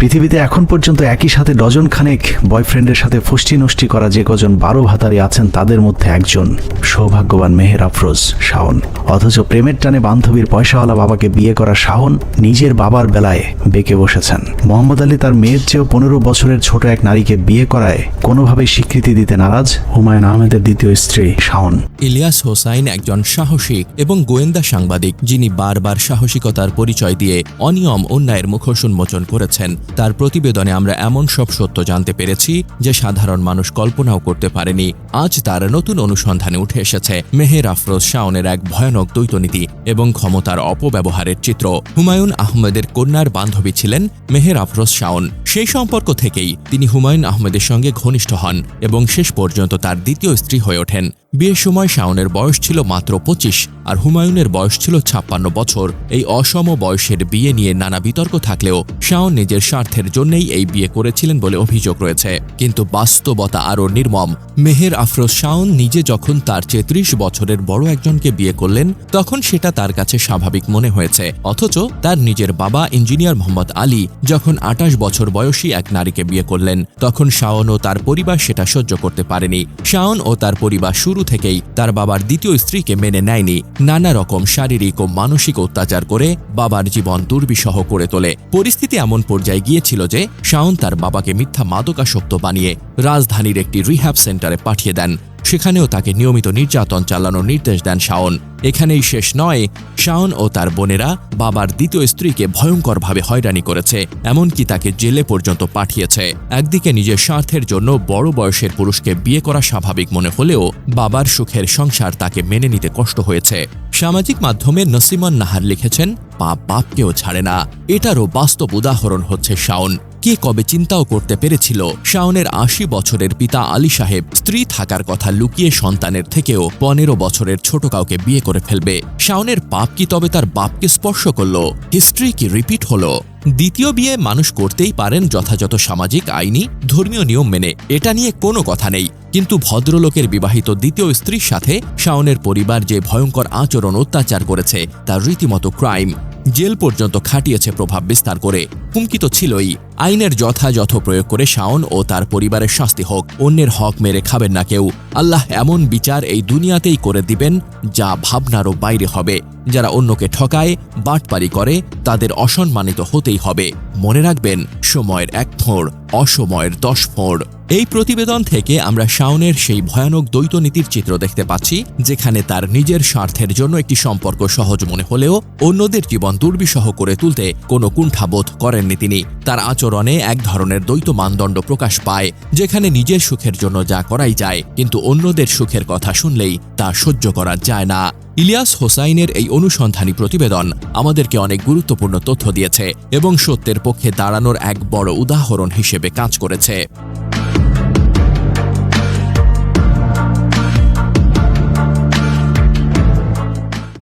পৃথিবীতে এখন পর্যন্ত একই সাথে ডজন খানেক বয়ফ্রেন্ডের সাথে ফষ্টি নষ্টি করা যে কজন বারো ভাতারি আছেন তাদের মধ্যে একজন। সৌভাগ্যবান মেহের আফরোজ, শাওন। অথচ প্রেমের টানে বান্ধবীর পয়সাওয়ালা বাবাকে বিয়ে করা শাওন নিজের বাবার বেলায় বেঁকে বসেছেন। মোহাম্মদ আলী তার মেয়ের চেয়েও পনেরো বছরের ছোট এক নারীকে বিয়ে করায় কোনোভাবেই স্বীকৃতি দিতে নারাজ হুমায়ুন আহমেদের দ্বিতীয় স্ত্রী, শাওন। ইলিয়াস হোসাইন একজন সাহসী এবং গোয়েন্দা সাংবাদিক যিনি বারবার সাহসিকতার পরিচয় দিয়ে অনিয়ম অন্যায়ের মুখোশ উন্মোচন করেছেন। তার প্রতিবেদনে আমরা এমন সব সত্য জানতে পেরেছি যে সাধারণ মানুষ কল্পনাও করতে পারেনি, আজ তার নতুন অনুসন্ধানে উঠে এসেছে মেহের আফরোজ শাওনের এক ভয়ানক দ্বৈতনীতি এবং ক্ষমতার অপব্যবহারের চিত্র। হুমায়ুন আহমেদের কন্যার বান্ধবী ছিলেন মেহের আফরোজ শাওন। সেই সম্পর্ক থেকেই তিনি হুমায়ুন আহমেদের সঙ্গে ঘনিষ্ঠ হন এবং শেষ পর্যন্ত তার দ্বিতীয় স্ত্রী হয়ে ওঠেন। বিয়ের সময় শাওনের বয়স ছিল মাত্র পঁচিশ আর হুমায়ুনের বয়স ছিল ছাপ্পান্ন বছর। এই অসম বয়সের বিয়ে নিয়ে নানা বিতর্ক থাকলেও শাওন নিজের স্বার্থের জন্যই এই বিয়ে করেছিলেন বলে অভিযোগ রয়েছে। কিন্তু বাস্তবতা আরও নির্মম। মেহের আফরোজ শাওন নিজে যখন তার চেয়ে ত্রিশ বছরের বড় একজনকে বিয়ে করলেন, তখন সেটা তার কাছে স্বাভাবিক মনে হয়েছে। অথচ তার নিজের বাবা ইঞ্জিনিয়ার মোহাম্মদ আলী যখন আটাশ বছর বয়সী এক নারীকে বিয়ে করলেন। তখন শাওন ও তার পরিবার সেটা সহ্য করতে পারেনি। শাওন ও তার পরিবার শুরু থেকেই তার বাবার দ্বিতীয় স্ত্রীকে মেনে নেয়নি। নানা রকম শারীরিক ও মানসিক অত্যাচার করে বাবার জীবন দুর্বিষহ করে তোলে। পরিস্থিতি এমন পর্যায়ে গিয়েছিল যে, শাওন তার বাবাকে মিথ্যা মাদকাসক্ত বানিয়ে রাজধানীর একটি রিহ্যাব সেন্টারে পাঠিয়ে দেন। সেখানেও তাকে নিয়মিত নির্যাতন চালানোর নির্দেশ দেন শাওন। এখানেই শেষ নয়, শাওন ও তার বোনেরা বাবার দ্বিতীয় স্ত্রীকে ভয়ঙ্করভাবে হয়রানি করেছে, এমনকি তাকে জেলে পর্যন্ত পাঠিয়েছে। একদিকে নিজের স্বার্থের জন্য বড় বয়সের পুরুষকে বিয়ে করা স্বাভাবিক মনে হলেও বাবার সুখের সংসার তাকে মেনে নিতে কষ্ট হয়েছে। সামাজিক মাধ্যমে নসিমন নাহার লিখেছেন, পাপ বাপকেও ছাড়ে না। এটারও বাস্তব উদাহরণ হচ্ছে শাওন। কে কবে চিন্তাও করতে পেরেছিল? শাওনের আশি বছরের পিতা আলী সাহেব স্ত্রী থাকার কথা লুকিয়ে সন্তানের থেকেও পনেরো বছরের ছোট কাউকে বিয়ে করে ফেলবে। শাওনের পাপ কি তবে তার বাপকে স্পর্শ করল? হিস্ট্রি কি রিপিট হলো? দ্বিতীয় বিয়ে মানুষ করতেই পারেন যথাযথ সামাজিক, আইনি, ধর্মীয় নিয়ম মেনে। এটা নিয়ে কোনো কথা নেই। কিন্তু ভদ্রলোকের বিবাহিত দ্বিতীয় স্ত্রীর সাথে শাওনের পরিবার যে ভয়ঙ্কর আচরণ অত্যাচার করেছে, তার রীতিমতো ক্রাইম। জেল পর্যন্ত খাটিয়েছে প্রভাব বিস্তার করে। হুমকি তো ছিলই। আইনের যথাযথ প্রয়োগ করে শাওন ও তার পরিবারের শাস্তি হোক। অন্যের হক মেরে খাবেন না কেউ। আল্লাহ এমন বিচার এই দুনিয়াতেই করে দিবেন, যা ভাবনারও বাইরে হবে। যারা অন্যকে ঠকায়, বাটপারি করে, তাদের অসম্মানিত হতেই হবে। মনে রাখবেন, সময়ের এক ফোঁড়, অসময়ের দশ ফোঁড়। এই প্রতিবেদন থেকে আমরা শাওনের সেই ভয়ানক দ্বৈতনীতির চিত্র দেখতে পাচ্ছি, যেখানে তার নিজের স্বার্থের জন্য একটি সম্পর্ক সহজ মনে হলেও অন্যদের জীবন দুর্বিষহ করে তুলতে কোনো কুণ্ঠাবোধ করেননি তিনি। তার আচরণে এক ধরনের দ্বৈত মানদণ্ড প্রকাশ পায়, যেখানে নিজের সুখের জন্য যা করাই যায়, কিন্তু অন্যদের সুখের কথা শুনলেই তা সহ্য করা যায় না। ইলিয়াস হোসাইনের এই অনুসন্ধানী প্রতিবেদন আমাদেরকে অনেক গুরুত্বপূর্ণ তথ্য দিয়েছে এবং সত্যের পক্ষে দাঁড়ানোর এক বড় উদাহরণ হিসেবে কাজ করেছে।